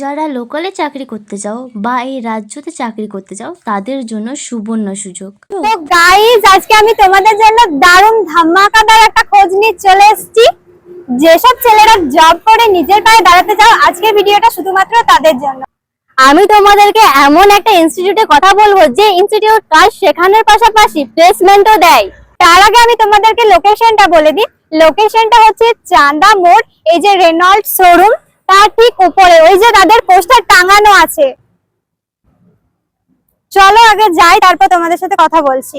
যারা লোকালে চাকরি করতে চাও বা এই রাজ্যতে চাকরি করতে চাও তাদের জন্য সুবর্ণ সুযোগ। তো গাইজ আজকে আমি তোমাদের জন্য দারুণ ধামাকাদার একটা খোঁজ নিয়ে চলে এসেছি। যেসব ছেলেরা জব করে নিজের পায়ে দাঁড়াতে চাও আজকে ভিডিওটা শুধুমাত্র তাদের জন্য। আমি তোমাদেরকে এমন একটা ইনস্টিটিউটে কথা বলব, যে ইনস্টিটিউট কাজ শেখানোর পাশাপাশি প্লেসমেন্টও দেয়। তার আগে আমি তোমাদেরকে লোকেশনটা বলে দিই। লোকেশনটা হচ্ছে চান্দা মোড়, এই যে রেনল্ড শোরুম তার ঠিক উপরে ওই যে তাদের পোস্টার টাঙানো আছে। চলো আগে যাই তারপর তোমাদের সাথে কথা বলছি।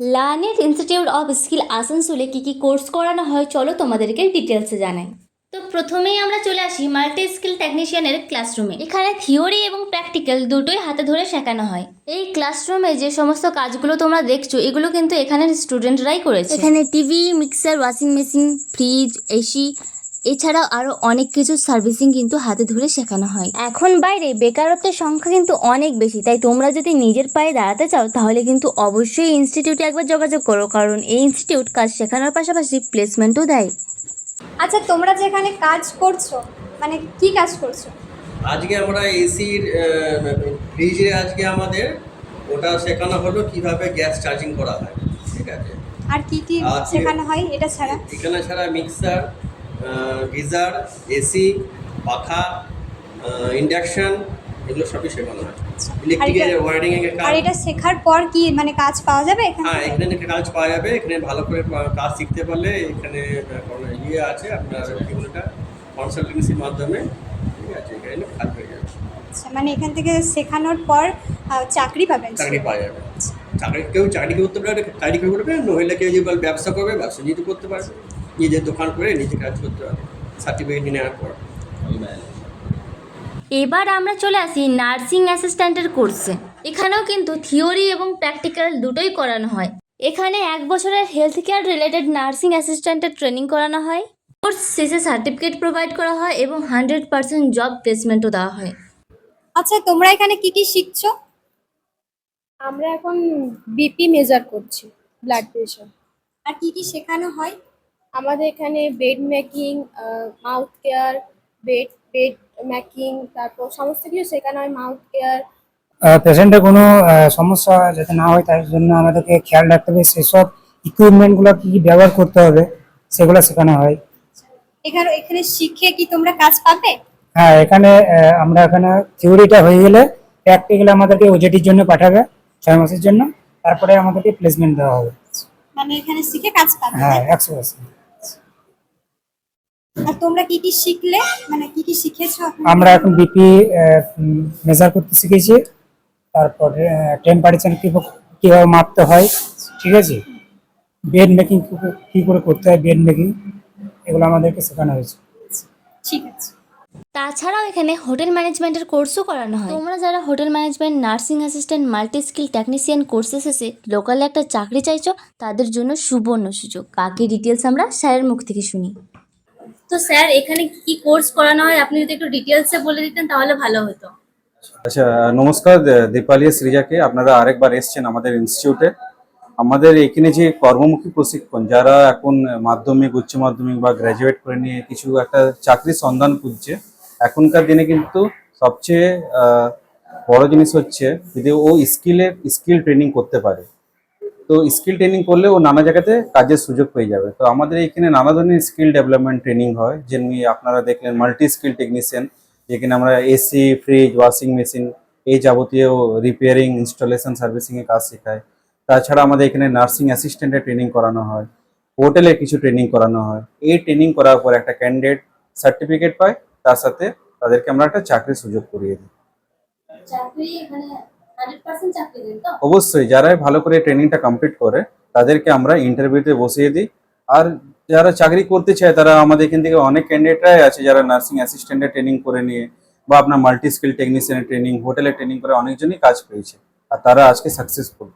লার্নেট ইনস্টিটিউট অফ স্কিল আসানসোলে কি কি কোর্স করানো হয় চলো তোমাদেরকে ডিটেলসে জানাই। তো প্রথমেই আমরা চলে আসি মাল্টি স্কিল টেকনিশিয়ানের ক্লাসরুমে এখানে থিওরি এবং প্র্যাকটিক্যাল দুটোই হাতে ধরে শেখানো হয়। এই ক্লাসরুমে যে সমস্ত কাজগুলো তোমরা দেখছ এগুলো কিন্তু এখানের স্টুডেন্টরাই করেছে। এখানে TV mixer washing machine fridge AC এছাড়াও আরও অনেক কিছু সার্ভিসিং কিন্তু হাতে ধরে শেখানো হয়। এখন বাইরে বেকারত্বের সংখ্যা কিন্তু অনেক বেশি তাই তোমরা যদি নিজের পায়ে দাঁড়াতে চাও তাহলে কিন্তু অবশ্যই ইনস্টিটিউটে একবার যোগাযোগ করো কারণ এই ইনস্টিটিউট কাজ শেখানোর পাশাপাশি প্লেসমেন্টও দেয়। আচ্ছা তোমরা যেখানে কাজ করছ মানে কি কাজ করছ? আজকে আমরা এসির ফ্রিজে আজকে আমাদের ওটা শেখানো হলো কীভাবে গ্যাস চার্জিং করা হয় ঠিক আছে? আর কি কি শেখানো হয় এটা ছাড়া? এখানে ছাড়া মিক্সার গিজার এসি পাখা ইন্ডাকশন এগুলো সবই শেখানো হয়। ওয়ারিং এর আর এটা শেখার পর কি মানে কাজ পাওয়া যাবে এখানে হ্যাঁ এখানে কাজ পাওয়া যাবে। এখানে ভালো করে কাজ শিখতে পারলে এখানে কোনো ইয়ে আছে আপনার এগুলোটা কনসালটেন্সির মাধ্যমে। ঠিক আছে এখানে কাজ হয়ে যাবে। আচ্ছা, মানে এখান থেকে শেখানোর পর চাকরি পাবেন চাকরি পাওয়া যাবে। চাকরি কেউ চাকরি করতে পারে চাকরি কেউ যদি ব্যবসা করবে ব্যবসা নিজে করতে পারবে। নিজের দোকান করে নিজে কাজ করতে পারবে সার্টিফিকেট নেওয়ার পর। এবার আমরা চলে আসি নার্সিং অ্যাসিস্ট্যান্টের কোর্সে। এখানেও কিন্তু থিওরি এবং প্র্যাকটিক্যাল দুটোই করানো হয়। এখানে এক বছরের হেলথ কেয়ার রিলেটেড নার্সিং অ্যাসিস্ট্যান্টের ট্রেনিং করানো হয়। কোর্স শেষে সার্টিফিকেট প্রোভাইড করা হয় এবং হান্ড্রেড পার্সেন্ট জব প্লেসমেন্টও দেওয়া হয়। আচ্ছা তোমরা এখানে কি কি শিখছো? আমরা এখন বিপি মেজার করছি ব্লাড প্রেশার। আর কি কি শেখানো হয়? আমাদের এখানে bed making mouth care bed bed making তারপর সমস্ত কিছু শেখানো হয় মাউথ কেয়ার পেশেন্টের কোনো সমস্যা যাতে না হয় তার জন্য আমাদেরকে খেয়াল রাখতে হবে সেসব ইকুইপমেন্টগুলো কি কি ব্যবহার করতে হবে সেগুলো শেখানো হয়। এখানে এখানে শিখে কি তোমরা কাজ পাবে? হ্যাঁ এখানে আমরা এখানে থিওরিটা হয়ে গেলে প্র্যাকটিক্যালি আমাদেরকে ওজেটির জন্য পাঠাবে ছয় মাসের জন্য। তারপরে আমাদেরকে প্লেসমেন্ট দেওয়া হবে। মানে এখানে শিখে কাজ পাবে। হ্যাঁ একশো পার্সেন্ট আর তোমরা কি কি শিখলে? মানে কি কি শিখেছো এখন? আমরা এখন বিপি মেজার করতে শিখেছি। তারপরে টেম্পারেচার কীভাবে মাপতে হয় ঠিক আছে? বেড মেকিং কী করে করতে হয় বেড মেকিং এগুলো আমাদেরকে শেখানো হয়েছে। ঠিক আছে। তাছাড়াও এখানে হোটেল ম্যানেজমেন্টের কোর্সও করানো হয়। তোমরা যারা hotel management nursing assistant multi skill technician কোর্সে শেষে লোকালে একটা চাকরি চাইছো তাদের জন্য সুবর্ণ সুযোগ। বাকি ডিটেলস আমরা স্যারের মুখ থেকে শুনি। তো স্যার, এখানে কি কোর্স করানো হয়? আপনি যদি একটু ডিটেলসে বলে দিতেন, তাহলে ভালো হতো। আচ্ছা নমস্কার দীপালি শ্রীজাকে। আপনারা আরেকবার এসছেন আমাদের ইনস্টিটিউটে আমাদের এখানে যে কর্মমুখী প্রশিক্ষণ, যারা এখন মাধ্যমিক, উচ্চ মাধ্যমিক বা গ্র্যাজুয়েট করে নিয়ে কিছু একটা চাকরির সন্ধান খুঁজছে, এখনকার দিনে কিন্তু সবচেয়ে বড় জিনিস হচ্ছে যদি ও স্কিলের স্কিল ট্রেনিং করতে পারে। তো স্কিল ট্রেনিং করলে ও নানা জায়গাতে কাজের সুযোগ পেয়ে যাবে। তো আমাদের এখানে নানা ধরনের স্কিল ডেভেলপমেন্ট ট্রেনিং হয়, যেমনি আপনারা দেখলেন মাল্টি স্কিল টেকনিশিয়ান যেখানে আমরা এসি ফ্রিজ ওয়াশিং মেশিন এই যাবতীয় রিপেয়ারিং ইনস্টলেশন সার্ভিসিং এর কাজ শেখায় তাছাড়া আমাদের এখানে নার্সিং অ্যাসিস্ট্যান্টের ট্রেনিং করানো হয় হোটেলে কিছু ট্রেনিং করানো হয়। এই ট্রেনিং করার পর একটা ক্যান্ডিডেট সার্টিফিকেট পায়, তার সাথে তাদেরকে আমরা একটা চাকরির সুযোগ করিয়ে দিই। অবশ্যই যারা ভালো করে ট্রেনিংটা কমপ্লিট করে তাদেরকে আমরা ইন্টারভিউতে বসিয়ে দিই। আর যারা চাকরি করতে চায় তারা আমাদের এখান থেকে অনেক ক্যান্ডিডেটরাই আছে যারা নার্সিং অ্যাসিস্ট্যান্টের ট্রেনিং করে নিয়ে বা আপনার মাল্টি স্কিল টেকনিশিয়ানের ট্রেনিং হোটেলে ট্রেনিং করে অনেকজনই কাজ পেয়েছে। আর তারা আজকে সাকসেসফুল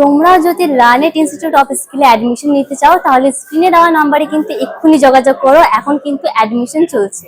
তোমরা যদি লার্নেট ইনস্টিটিউট অফ স্কিলে অ্যাডমিশন নিতে চাও তাহলে স্ক্রিনে দেওয়া নাম্বারে কিন্তু এক্ষুনি যোগাযোগ করো। এখন কিন্তু অ্যাডমিশন চলছে।